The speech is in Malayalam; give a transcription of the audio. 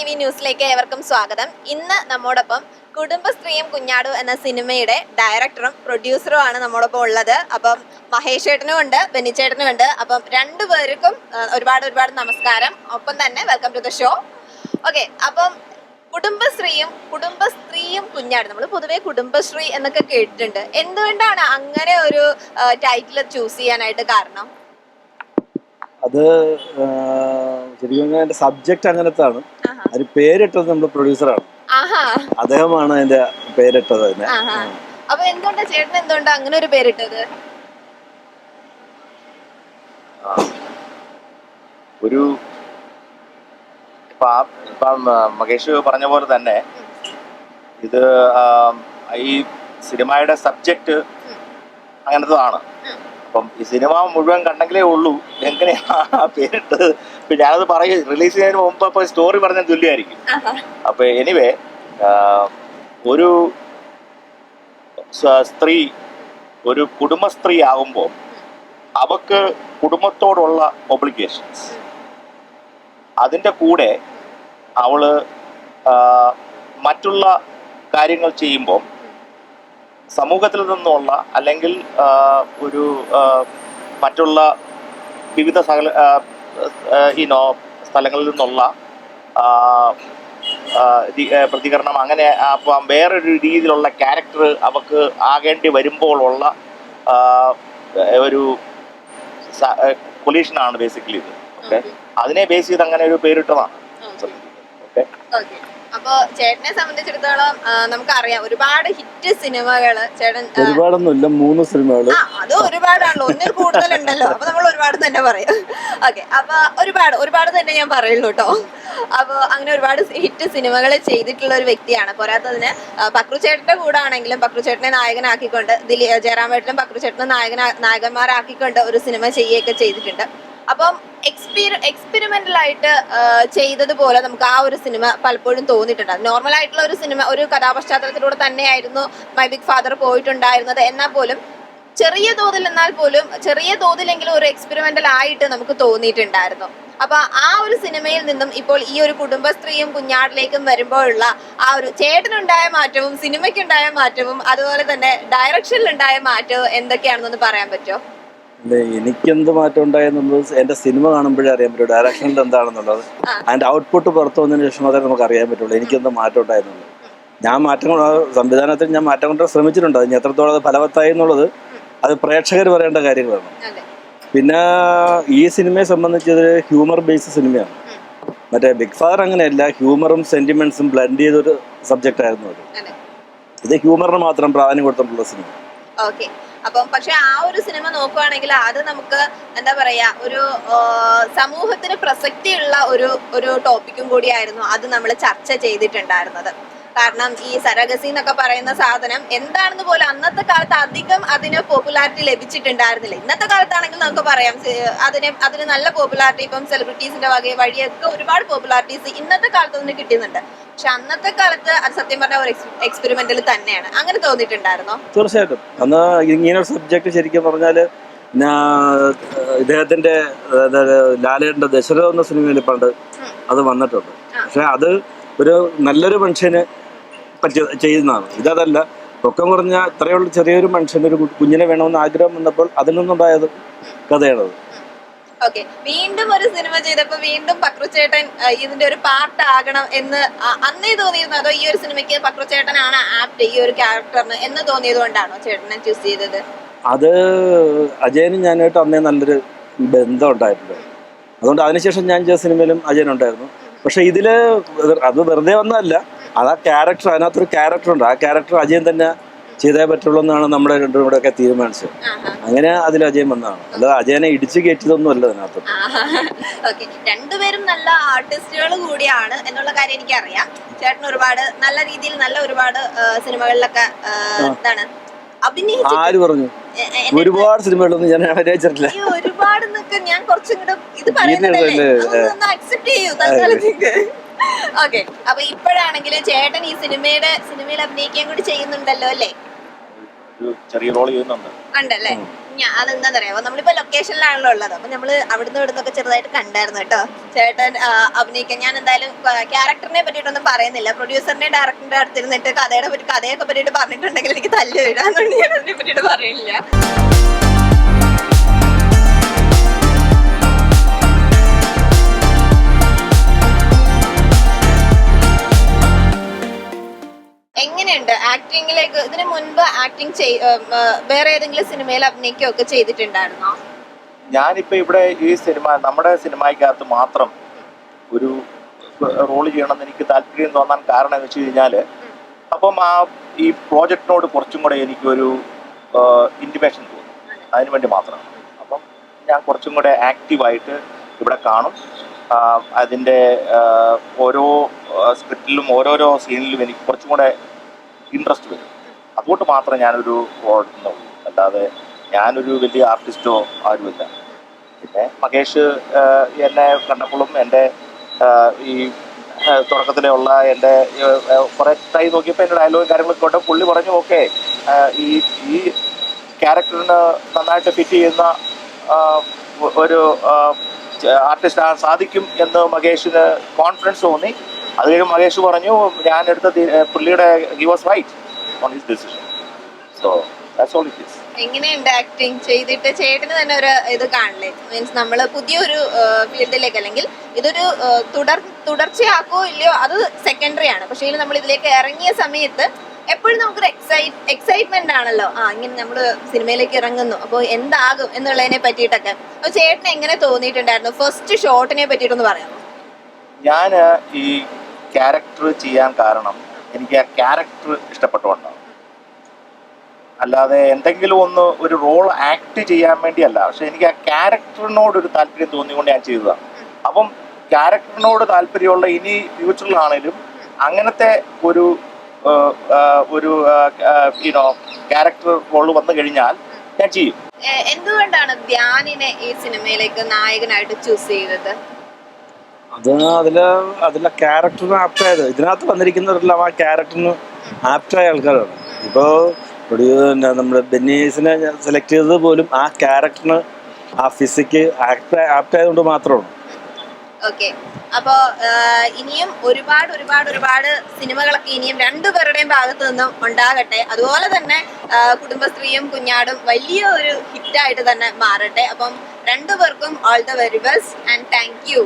ടി വി ന്യൂസിലേക്ക് ഏവർക്കും സ്വാഗതം. ഇന്ന് നമ്മോടൊപ്പം കുടുംബശ്രീയും കുഞ്ഞാടും എന്ന സിനിമയുടെ ഡയറക്ടറും പ്രൊഡ്യൂസറും ആണ് നമ്മോടൊപ്പം ഉള്ളത്. അപ്പം മഹേഷ് ചേട്ടനും ഉണ്ട് ബെന്നിച്ചേട്ടനും ഉണ്ട്. അപ്പം രണ്ടുപേർക്കും പേർക്കും ഒരുപാട് ഒരുപാട് നമസ്കാരം. ഒപ്പം തന്നെ welcome to the show okay അപ്പം കുടുംബശ്രീയും കുടുംബസ്ത്രീയും കുഞ്ഞാട് നമ്മൾ പൊതുവെ കുടുംബശ്രീ എന്നൊക്കെ കേട്ടിട്ടുണ്ട്. എന്തുകൊണ്ടാണ് അങ്ങനെ ഒരു ടൈറ്റിൽ ചൂസ് ചെയ്യാനായിട്ട് കാരണം? അത് ശരിക്കും അതിന്റെ സബ്ജക്റ്റ് അങ്ങനത്താണ്. അതിന് പേരിട്ടത് നമ്മുടെ പ്രൊഡ്യൂസറാണ്. ആഹാ. അദ്ദേഹമാണ് അതിന്റെ പേരിട്ടത് തന്നെ ആഹാ. അപ്പൊ എന്തുകൊണ്ടാ ചേട്ടൻ എന്തുകൊണ്ടാ അങ്ങനെ ഒരു പേരിട്ടത്? ഒരു ഇപ്പൊ മഹേഷ് പറഞ്ഞ പോലെ തന്നെ ഇത് ഈ സിനിമയുടെ സബ്ജക്റ്റ് അങ്ങനത്തതാണ്. അപ്പം ഈ സിനിമ മുഴുവൻ കണ്ടെങ്കിലേ ഉള്ളൂ. എങ്ങനെയാണ് ആ പേരിട്ടത്? ഇപ്പൊ ഞാനത് പറയും റിലീസ് ചെയ്യുന്നതിന് മുമ്പ് അപ്പൊ സ്റ്റോറി പറഞ്ഞ തുല്യമായിരിക്കും. അപ്പോൾ അപ്പൊ എനിവേ ഒരു സ്ത്രീ ഒരു കുടുംബ സ്ത്രീ ആകുമ്പോൾ അവക്ക് കുടുംബത്തോടുള്ള ഒബ്ലിക്കേഷൻസ് അതിന്റെ കൂടെ അവൾ മറ്റുള്ള കാര്യങ്ങൾ ചെയ്യുമ്പോൾ സമൂഹത്തിൽ നിന്നുള്ള അല്ലെങ്കിൽ ഒരു മറ്റുള്ള വിവിധ സകല ഇനോ സ്ഥലങ്ങളിൽ നിന്നുള്ള പ്രതികരണം അങ്ങനെ അപ്പം വേറൊരു രീതിയിലുള്ള ക്യാരക്ടർ അവക്ക് ആകേണ്ടി വരുമ്പോഴുള്ള ഒരു കൊലീഷനാണ് ബേസിക്കലി ഇത്. ഓക്കെ? അതിനെ ബേസ് ചെയ്ത് അങ്ങനെ ഒരു പേരിട്ടതാണ്. ഓക്കെ. അപ്പൊ ചേട്ടനെ സംബന്ധിച്ചിടത്തോളം നമുക്കറിയാം ഒരുപാട് ഹിറ്റ് സിനിമകൾ ചേട്ടൻ ഒരുപാടൊന്നുമില്ല മൂന്ന് സിനിമകൾ. അത് ഒരുപാടാണല്ലോ ഒന്നിൽ കൂടുതലുണ്ടല്ലോ അപ്പൊ നമ്മൾ ഒരുപാട് തന്നെ പറയും. ഓക്കെ അപ്പൊ ഒരുപാട് ഒരുപാട് തന്നെ ഞാൻ പറയുള്ളൂ കേട്ടോ. അപ്പൊ അങ്ങനെ ഒരുപാട് ഹിറ്റ് സിനിമകൾ ചെയ്തിട്ടുള്ള ഒരു വ്യക്തിയാണ്. പോരാത്തതിന് പക്രു ചേട്ടന്റെ കൂടെ ആണെങ്കിലും പക്രു ചേട്ടനെ നായകനാക്കിക്കൊണ്ട് ദിലീ ജയറാമേട്ടനും പക്രു ചേട്ടനും നായകന നായകന്മാരാക്കിക്കൊണ്ട് ഒരു സിനിമ ചെയ്യുകയൊക്കെ ചെയ്തിട്ടുണ്ട്. അപ്പം എക്സ്പീരി എക്സ്പെരിമെന്റൽ ആയിട്ട് ചെയ്തതുപോലെ നമുക്ക് ആ ഒരു സിനിമ പലപ്പോഴും തോന്നിയിട്ടുണ്ട് നോർമൽ ആയിട്ടുള്ള ഒരു സിനിമ ഒരു കഥാപശ്ചാത്തലത്തിലൂടെ തന്നെയായിരുന്നു മൈ ബിഗ് ഫാദർ പോയിട്ടുണ്ടായിരുന്നത്. എന്നാൽ പോലും ചെറിയ തോതിൽ എന്നാൽ പോലും ചെറിയ തോതിലെങ്കിലും ഒരു എക്സ്പെരിമെന്റൽ ആയിട്ട് നമുക്ക് തോന്നിയിട്ടുണ്ടായിരുന്നു. അപ്പൊ ആ ഒരു സിനിമയിൽ നിന്നും ഇപ്പോൾ ഈ ഒരു കുടുംബ സ്ത്രീയും കുഞ്ഞാടിലേക്കും വരുമ്പോഴുള്ള ആ ഒരു ചേട്ടനുണ്ടായ മാറ്റവും സിനിമയ്ക്കുണ്ടായ മാറ്റവും അതുപോലെ തന്നെ ഡയറക്ഷനിലുണ്ടായ മാറ്റവും എന്തൊക്കെയാണെന്നൊന്ന് പറയാൻ പറ്റുമോ? എനിക്കെന്ത് മാറ്റം ഉണ്ടായെന്നുള്ളത് എന്റെ സിനിമ കാണുമ്പോഴേ അറിയാൻ പറ്റുള്ളൂ. ഡയറക്ഷനിൽ എന്താണെന്നുള്ളത്. അതിന്റെ ഔട്ട്പുട്ട് പുറത്തു വന്നതിന് ശേഷം മാത്രമേ നമുക്ക് അറിയാൻ പറ്റുള്ളൂ. എനിക്കെന്ത് മാറ്റം ഉണ്ടായെന്നുള്ളത് ഞാൻ മാറ്റങ്ങൾ സംവിധാനത്തിൽ ഞാൻ മാറ്റം കൊണ്ട് ശ്രമിച്ചിട്ടുണ്ട്. അതിന് എത്രത്തോളം അത് ഫലവത്തായി എന്നുള്ളത് അത് പ്രേക്ഷകർ പറയേണ്ട കാര്യങ്ങളാണ്. പിന്നെ ഈ സിനിമയെ സംബന്ധിച്ച് ഇത് ഹ്യൂമർ ബേസ്ഡ് സിനിമയാണ്. മറ്റേ ബിഗ് ഫാദർ അങ്ങനെയല്ല ഹ്യൂമറും സെന്റിമെന്റ്സും ബ്ലെൻഡ് ചെയ്തൊരു സബ്ജക്റ്റ് ആയിരുന്നു അത്. ഇത് ഹ്യൂമറിന് മാത്രം പ്രാധാന്യം കൊടുത്തിട്ടുള്ള സിനിമ. ഓക്കെ അപ്പം പക്ഷെ ആ ഒരു സിനിമ നോക്കുവാണെങ്കിൽ അത് നമുക്ക് എന്താ പറയാ ഒരു സമൂഹത്തിന് പ്രസക്തിയുള്ള ഒരു ഒരു ടോപ്പിക്കും കൂടിയായിരുന്നു അത് നമ്മൾ ചർച്ച ചെയ്തിട്ടുണ്ടായിരുന്നത്. കാരണം ഈ സരഗസി എന്നൊക്കെ പറയുന്ന സാധനം എന്താണെന്ന് പോലും അന്നത്തെ കാലത്ത് അധികം അതിന് പോപ്പുലാരിറ്റി ലഭിച്ചിട്ടുണ്ടായിരുന്നില്ല. ഇന്നത്തെ കാലത്താണെങ്കിൽ നമുക്ക് പറയാം അതിന് അതിന് നല്ല പോപ്പുലാരിറ്റി ഇപ്പം സെലിബ്രിറ്റീസിന്റെ വക വഴിയൊക്കെ ഒരുപാട് പോപ്പുലാരിറ്റീസ് ഇന്നത്തെ കാലത്ത് നിന്ന് കിട്ടുന്നുണ്ട്. പക്ഷെ അന്നത്തെ കാലത്ത് അത് സത്യം പറഞ്ഞ ഒരു എക്സ്പെരിമെന്റൽ തന്നെയാണ്. അങ്ങനെ തോന്നിയിട്ടുണ്ടായിരുന്നോ? തീർച്ചയായിട്ടും. അന്ന് ഇങ്ങനെ ഒരു സബ്ജക്റ്റ് ശരിക്കും പറഞ്ഞാൽ ഇദ്ദേഹത്തിന്റെ ലാലേട്ടന്റെ ദശരഥ എന്ന സിനിമയിൽ പണ്ട് അത് വന്നിട്ടുണ്ട്. പക്ഷെ അത് ഒരു നല്ലൊരു മനുഷ്യന് പറ്റി ചെയ്യുന്നതാണ്. ഇതല്ല പൊക്കം കുറഞ്ഞ ഇത്രയുള്ള ചെറിയൊരു മനുഷ്യന് ഒരു കുഞ്ഞിനെ വേണമെന്ന് ആഗ്രഹം വന്നപ്പോൾ അതിൽ നിന്നുണ്ടായത് കഥയാണത്. ഓക്കെ വീണ്ടും ഒരു സിനിമ ചെയ്തപ്പോ വീണ്ടും പക്രുചേട്ടൻ ഇതിന്റെ ഒരു പാർട്ട് ആകണം എന്ന് അന്നേ തോന്നിയിരുന്നു. അതോ ഈ ഒരു സിനിമയ്ക്ക് പക്രുചേട്ടനാണ് ആപ്റ്റ് ഈ ഒരു ക്യാരക്ടറിന് എന്ന് തോന്നിയത് കൊണ്ടാണോ ചേട്ടനെ ചൂസ് ചെയ്തത്? അത് അജയനും ഞാനായിട്ട് അന്നേ നല്ലൊരു ബന്ധം ഉണ്ടായിട്ടുണ്ട് അതുകൊണ്ട് അതിനുശേഷം ഞാൻ ചെയ്ത സിനിമയിലും അജയൻ ഉണ്ടായിരുന്നു. പക്ഷെ ഇതിൽ അത് വെറുതെ വന്നതല്ല. അത് ആ ക്യാരക്ടർ അതിനകത്തൊരു ക്യാരക്ടർ ഉണ്ട് ആ ക്യാരക്ടർ അജയൻ തന്നെ ചെയ്തേ പറ്റുള്ളൂ എന്നാണ് നമ്മുടെ രണ്ടും കൂടെ ഒക്കെ തീരുമാനിച്ചത്. അങ്ങനെ അതിൽ അജയൻ വന്നതാണ്. അല്ലാതെ അജയനെ ഇടിച്ചു കയറ്റിയതൊന്നും അല്ല അതിനകത്ത്. ഓക്കെ. രണ്ടുപേരും നല്ല ആർട്ടിസ്റ്റുകൾ കൂടിയാണ് എന്നുള്ള കാര്യം എനിക്കറിയാം. ചേട്ടൻ ഒരുപാട് നല്ല രീതിയിൽ നല്ല ഒരുപാട് സിനിമകളിലൊക്കെ എന്താണ് ആര് പറഞ്ഞു? ഒരുപാട് സിനിമകളൊന്നും ഞാൻ അഭിനയിച്ചിട്ടില്ല ഒരുപാട് ഞാൻ കുറച്ചും ഇത് ഓക്കെ. അപ്പൊ ഇപ്പോഴാണെങ്കിൽ ചേട്ടൻ ഈ സിനിമയുടെ സിനിമയിൽ അഭിനയിക്കാൻ കൂടി ചെയ്യുന്നുണ്ടല്ലോ അല്ലേ? ഒരു ചെറിയ റോൾ ചെയ്യുന്നുണ്ട്. ഞാൻ അതെന്താ പറയാ നമ്മളിപ്പോ ലൊക്കേഷനിലാണല്ലോ ഉള്ളത്. അപ്പൊ നമ്മൾ അവിടുന്ന് ഇവിടുന്ന് ഒക്കെ ചെറുതായിട്ട് കണ്ടായിരുന്നു കേട്ടോ. ചേട്ടൻ അഭിനയിക്കാൻ. ഞാൻ എന്തായാലും ക്യാരക്ടറിനെ പറ്റിയിട്ടൊന്നും പറയുന്നില്ല. പ്രൊഡ്യൂസറിനെ ഡയറക്ടറിന്റെ അടുത്തിരുന്നിട്ട് കഥയുടെ പറ്റി കഥയൊക്കെ പറ്റിയിട്ട് പറഞ്ഞിട്ടുണ്ടെങ്കിൽ എനിക്ക് തല്ല് വരും. അതുകൊണ്ട് ഞാൻ അതിനെ പറ്റിയിട്ട് പറയില്ല. എങ്ങനെയുണ്ട് ആക്ടിങ്ങിലേക്ക് ഇതിനു മുൻപ് ആക്ടിങ് വേറെ ഏതെങ്കിലും സിനിമയിൽ അഭിനയിക്കുകയൊക്കെ ചെയ്തിട്ടുണ്ടായിരുന്നോ? ഞാനിപ്പോ ഇവിടെ ഈ സിനിമ നമ്മുടെ സിനിമയ്ക്കകത്ത് മാത്രം ഒരു റോൾ ചെയ്യണമെന്ന് എനിക്ക് താല്പര്യം തോന്നാൻ കാരണം എന്ന് വെച്ച് കഴിഞ്ഞാൽ അപ്പം ആ ഈ പ്രോജക്റ്റിനോട് കുറച്ചും കൂടെ എനിക്കൊരു ഇന്റിമേഷൻ തോന്നും. അതിനു വേണ്ടി മാത്രമാണ് അപ്പം ഞാൻ കുറച്ചും കൂടെ ആക്റ്റീവായിട്ട് ഇവിടെ കാണും. അതിന്റെ ഓരോ സ്ക്രിപ്റ്റിലും ഓരോരോ സീനിലും എനിക്ക് കുറച്ചും കൂടെ ഇൻട്രസ്റ്റ് വരും. അതുകൊണ്ട് മാത്രം ഞാനൊരു എടുക്കുന്നുള്ളൂ അല്ലാതെ ഞാനൊരു വലിയ ആർട്ടിസ്റ്റോ ആരുമില്ല. പിന്നെ മകേഷ് എന്നെ കണ്ടപ്പോഴും എന്റെ ഈ തുടക്കത്തിലുള്ള എന്റെ കുറേ ടൈം നോക്കിയപ്പോൾ എന്റെ ഡയലോഗും കാര്യങ്ങളൊക്കെ കൊണ്ട് പുള്ളി പറഞ്ഞു ഓക്കെ ഈ ഈ ക്യാരക്ടറിന് നന്നായിട്ട് ഫിറ്റ് ചെയ്യുന്ന ഒരു ആർട്ടിസ്റ്റ് ആകാൻ സാധിക്കും എന്ന് മകേഷിന് കോൺഫിഡൻസ് തോന്നി. അത് മഹേഷ് മകേഷ് പറഞ്ഞു ഞാൻ എടുത്ത പുള്ളിയുടെ he was right on his decision so എങ്ങനെയുണ്ട് ആക്ടിങ് ചെയ്തിട്ട് ചേട്ടന് തന്നെ ഒരു ഇത് കാണില്ലേ? മീൻസ് നമ്മൾ പുതിയൊരു ഫീൽഡിലേക്ക് അല്ലെങ്കിൽ ഇതൊരു തുടർ തുടർച്ചയാക്കോ ഇല്ലയോ അത് സെക്കൻഡറി ആണ്. പക്ഷേ നമ്മൾ ഇതിലേക്ക് ഇറങ്ങിയ സമയത്ത് എപ്പോഴും നമുക്കൊരു എക്സൈറ്റ് എക്സൈറ്റ്മെന്റ് ആണല്ലോ. ആ ഇങ്ങനെ നമ്മൾ സിനിമയിലേക്ക് ഇറങ്ങുന്നു. അപ്പോൾ എന്താകും എന്നുള്ളതിനെ പറ്റിയിട്ടൊക്കെ. അപ്പോൾ ചേട്ടൻ എങ്ങനെ തോന്നിയിട്ടുണ്ടായിരുന്നു? ഫസ്റ്റ് ഷോട്ടിനെ പറ്റിയിട്ടൊന്ന് പറയാം ഞാൻ ഈ ക്യാരക്ടർ ചെയ്യാൻ കാരണം എനിക്ക് ആ ക്യാരക്ടർ ഇഷ്ടപ്പെട്ടുകൊണ്ടാണ് അല്ലാതെ എന്തെങ്കിലും ഒന്ന് ഒരു റോൾ ആക്ട് ചെയ്യാൻ വേണ്ടിയല്ല. പക്ഷെ എനിക്ക് ആ ക്യാരക്ടറിനോട് ഒരു താല്പര്യം തോന്നിക്കൊണ്ട് ഞാൻ ചെയ്തതാണ്. അപ്പം ക്യാരക്ടറിനോട് താല്പര്യമുള്ള ഇനി ഫ്യൂച്ചറിലാണേലും അങ്ങനത്തെ ഒരു ഒരു യുനോ ക്യാരക്ടർ റോൾ വന്നു കഴിഞ്ഞാൽ ഞാൻ ചെയ്യും. എന്തുകൊണ്ടാണ് ധ്യാനിനെ ഈ സിനിമയിലേക്ക് നായകനായിട്ട് ചൂസ് ചെയ്തത്? അത് അതിൽ അതിലെ ക്യാരക്ടറിന് ആപ്റ്റായത് ഇതിനകത്ത് വന്നിരിക്കുന്നവരെല്ലാം ആ ക്യാരക്ടറിന് ആപ്റ്റായ ആൾക്കാരാണ്. ഇപ്പോൾ നമ്മുടെ ബെന്നീസിനെ സെലക്ട് ചെയ്തത് പോലും ആ ക്യാരക്ടറിന് ആ ഫിസിക്ക് ആപ്റ്റ് ആപ്റ്റായതുകൊണ്ട് മാത്രമാണ്. ഓക്കെ അപ്പോ ഇനിയും ഒരുപാട് ഒരുപാട് ഒരുപാട് സിനിമകളൊക്കെ ഇനിയും രണ്ടുപേരുടെയും ഭാഗത്തു നിന്നും ഉണ്ടാകട്ടെ. അതുപോലെ തന്നെ കുടുംബശ്രീയും കുഞ്ഞാടും വലിയ ഒരു ഹിറ്റായിട്ട് തന്നെ മാറട്ടെ. അപ്പം രണ്ടുപേർക്കും all the very best and thank you